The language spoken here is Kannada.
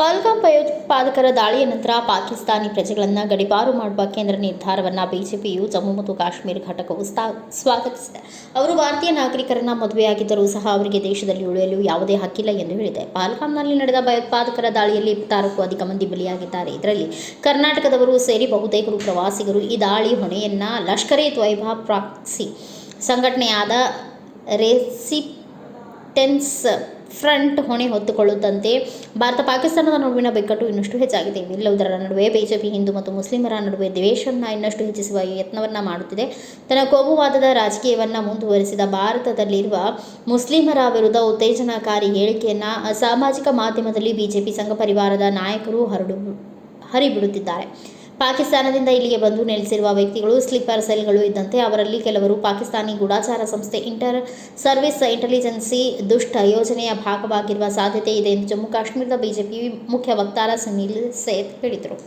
ಪಹಲ್ಗಾಮ್ ಭಯೋತ್ಪಾದಕರ ದಾಳಿಯ ನಂತರ ಪಾಕಿಸ್ತಾನಿ ಪ್ರಜೆಗಳನ್ನು ಗಡಿಪಾರು ಮಾಡುವ ಕೇಂದ್ರ ನಿರ್ಧಾರವನ್ನು ಬಿಜೆಪಿಯು ಜಮ್ಮು ಮತ್ತು ಕಾಶ್ಮೀರ ಘಟಕವು ಸ್ವಾಗತಿಸಿದೆ. ಅವರು ಭಾರತೀಯ ನಾಗರಿಕರನ್ನ ಮದುವೆಯಾಗಿದ್ದರೂ ಸಹ ಅವರಿಗೆ ದೇಶದಲ್ಲಿ ಉಳಿಯಲು ಯಾವುದೇ ಹಕ್ಕಿಲ್ಲ ಎಂದು ಹೇಳಿದೆ. ಪಾಲ್ಗಾಮ್ನಲ್ಲಿ ನಡೆದ ಭಯೋತ್ಪಾದಕರ ದಾಳಿಯಲ್ಲಿ ಇಪ್ಪತ್ತಾರಕ್ಕೂ ಅಧಿಕ ಮಂದಿ ಬಲಿಯಾಗಿದ್ದಾರೆ. ಇದರಲ್ಲಿ ಕರ್ನಾಟಕದವರು ಸೇರಿ ಬಹುತೇಕರು ಪ್ರವಾಸಿಗರು ಈ ದಾಳಿ ಹೊಣೆಯನ್ನ ಲಷ್ಕರ್ ತೊಯ್ಬಾ ಪ್ರಾಕ್ಸಿ ಸಂಘಟನೆಯಾದ ರೆಸಿಟೆನ್ಸ್ ಫ್ರಂಟ್ ಹೊಣೆ ಹೊತ್ತುಕೊಳ್ಳುತ್ತಂತೆ. ಭಾರತ ಪಾಕಿಸ್ತಾನದ ನಡುವಿನ ಬಿಕ್ಕಟ್ಟು ಇನ್ನಷ್ಟು ಹೆಚ್ಚಾಗಿದೆ. ಇವೆಲ್ಲದರ ನಡುವೆ ಬಿಜೆಪಿ, ಹಿಂದೂ ಮತ್ತು ಮುಸ್ಲಿಮರ ನಡುವೆ ದ್ವೇಷವನ್ನು ಇನ್ನಷ್ಟು ಹೆಚ್ಚಿಸುವ ಯತ್ನವನ್ನು ಮಾಡುತ್ತಿದೆ. ತನ್ನ ಕೋಮುವಾದದ ರಾಜಕೀಯವನ್ನು ಮುಂದುವರಿಸಿದ ಭಾರತದಲ್ಲಿರುವ ಮುಸ್ಲಿಮರ ವಿರುದ್ಧ ಉತ್ತೇಜನಕಾರಿ ಹೇಳಿಕೆಯನ್ನು ಸಾಮಾಜಿಕ ಮಾಧ್ಯಮದಲ್ಲಿ ಬಿಜೆಪಿ ಸಂಘ ಪರಿವಾರದ ನಾಯಕರು ಹರಡು ಹರಿಬಿಡುತ್ತಿದ್ದಾರೆ. ಪಾಕಿಸ್ತಾನದಿಂದ ಇಲ್ಲಿಗೆ ಬಂದು ನೆಲೆಸಿರುವ ವ್ಯಕ್ತಿಗಳು ಸ್ಲೀಪರ್ ಸೆಲ್ಗಳು ಇದ್ದಂತೆ ಅವರಲ್ಲಿ ಕೆಲವರು ಪಾಕಿಸ್ತಾನಿ ಗೂಢಾಚಾರ ಸಂಸ್ಥೆ ಇಂಟರ್ ಸರ್ವಿಸ್ ಇಂಟೆಲಿಜೆನ್ಸಿ ದುಷ್ಟ ಯೋಜನೆಯ ಭಾಗವಾಗಿರುವ ಸಾಧ್ಯತೆ ಇದೆ ಎಂದು ಜಮ್ಮು ಕಾಶ್ಮೀರದ ಬಿಜೆಪಿ ಮುಖ್ಯ ವಕ್ತಾರ ಸುನೀಲ್ ಸೇತ್ ಹೇಳಿದರು.